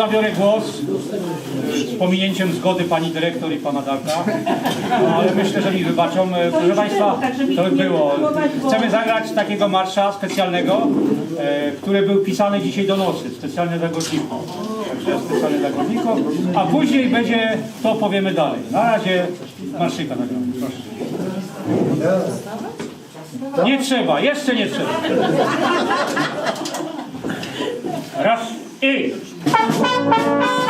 zabiorę głos z pominięciem zgody pani dyrektor i pana Darka, ale myślę, że mi wybaczą. E, Proszę Państwa, to by było. Chcemy zagrać takiego marsza specjalnego, e, który był pisany dzisiaj do nocy, specjalnie dla górników. Także specjalnie dla górników, a później będzie, to powiemy dalej. Na razie marszyka nagramy, proszę. Nie trzeba, jeszcze nie trzeba. Raz i... 嗯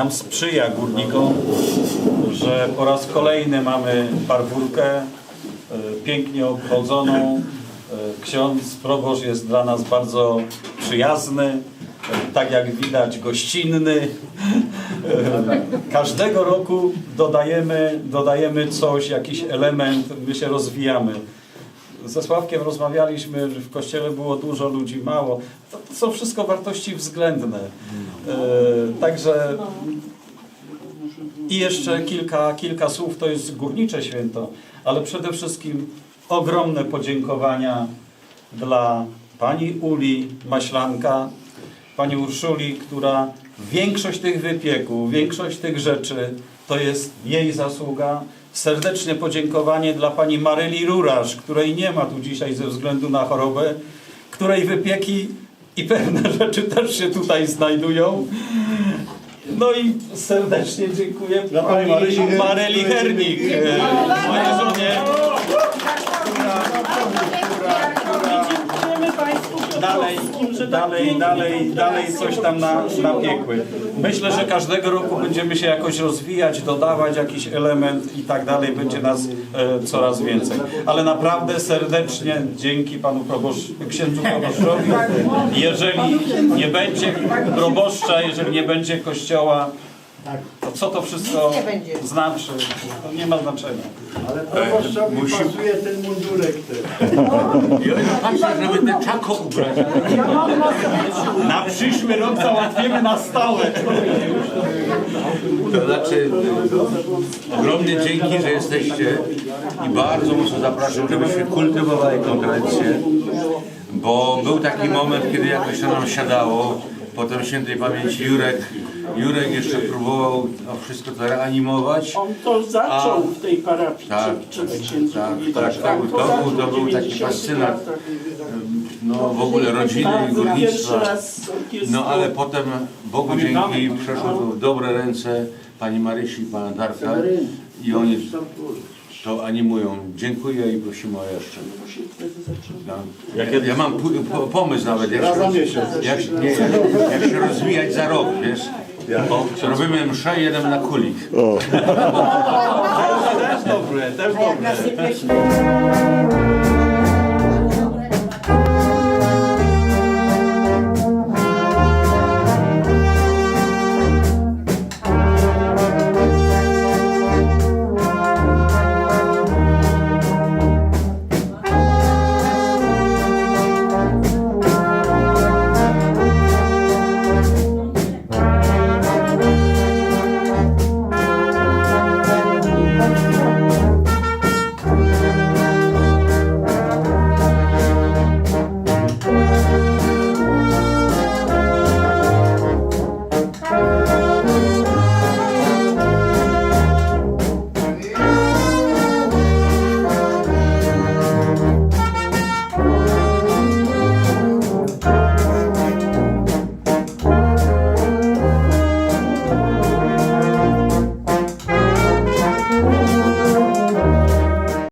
nam sprzyja górnikom, że po raz kolejny mamy parwórkę e, pięknie obchodzoną. E, Ksiądz proboszcz jest dla nas bardzo przyjazny, e, tak jak widać gościnny. Każdego roku dodajemy, dodajemy coś, jakiś element, my się rozwijamy. Ze Sławkiem rozmawialiśmy, w kościele było dużo ludzi, mało. To, to są wszystko wartości względne. E, także i jeszcze kilka, kilka słów, to jest górnicze święto, ale przede wszystkim ogromne podziękowania dla pani Uli Maślanka, pani Urszuli, która większość tych wypieków, większość tych rzeczy to jest jej zasługa. Serdeczne podziękowanie dla pani Maryli Rurasz, której nie ma tu dzisiaj ze względu na chorobę, której wypieki i pewne rzeczy też się tutaj znajdują. No i serdecznie dziękuję Dla pani Her- Maryli Hernik, e, mojej żonie. Dalej dalej, dalej, dalej, dalej coś tam na, napiekły. Myślę, że każdego roku będziemy się jakoś rozwijać, dodawać jakiś element i tak dalej, będzie nas e, coraz więcej. Ale naprawdę serdecznie dzięki panu probosz, księdzu proboszczowi. Jeżeli nie będzie proboszcza, jeżeli nie będzie kościoła, to co to wszystko znaczy? To nie ma znaczenia. Ale proboszczowi pasuje ten mundurek też. Patrzę, żeby te czako ubrać. Na przyszły rok załatwimy na stałe. To znaczy, ogromnie dzięki, że jesteście i bardzo mocno zapraszam, żebyśmy kultywowali tą tradycję, bo był taki moment, kiedy jakoś to nam siadało, potem świętej pamięci Jurek, Jurek jeszcze próbował to wszystko to reanimować. On to zaczął A, w tej parafii, tak, księdzu tak, powiedział. tak, to był- to był- to był taki 90 fascynat. latach. No w ogóle rodziny i górnictwa. No ale potem Bogu dzięki przeszło to w dobre ręce pani Marysi i pana Darka i oni to animują. Dziękuję i prosimy o jeszcze. Ja, ja mam pomysł nawet, jak się, roz, jak, się- nie, jak się rozwijać za rok, wiesz? Robimy mszę, jeden na kulik. Też dobre, też dobre.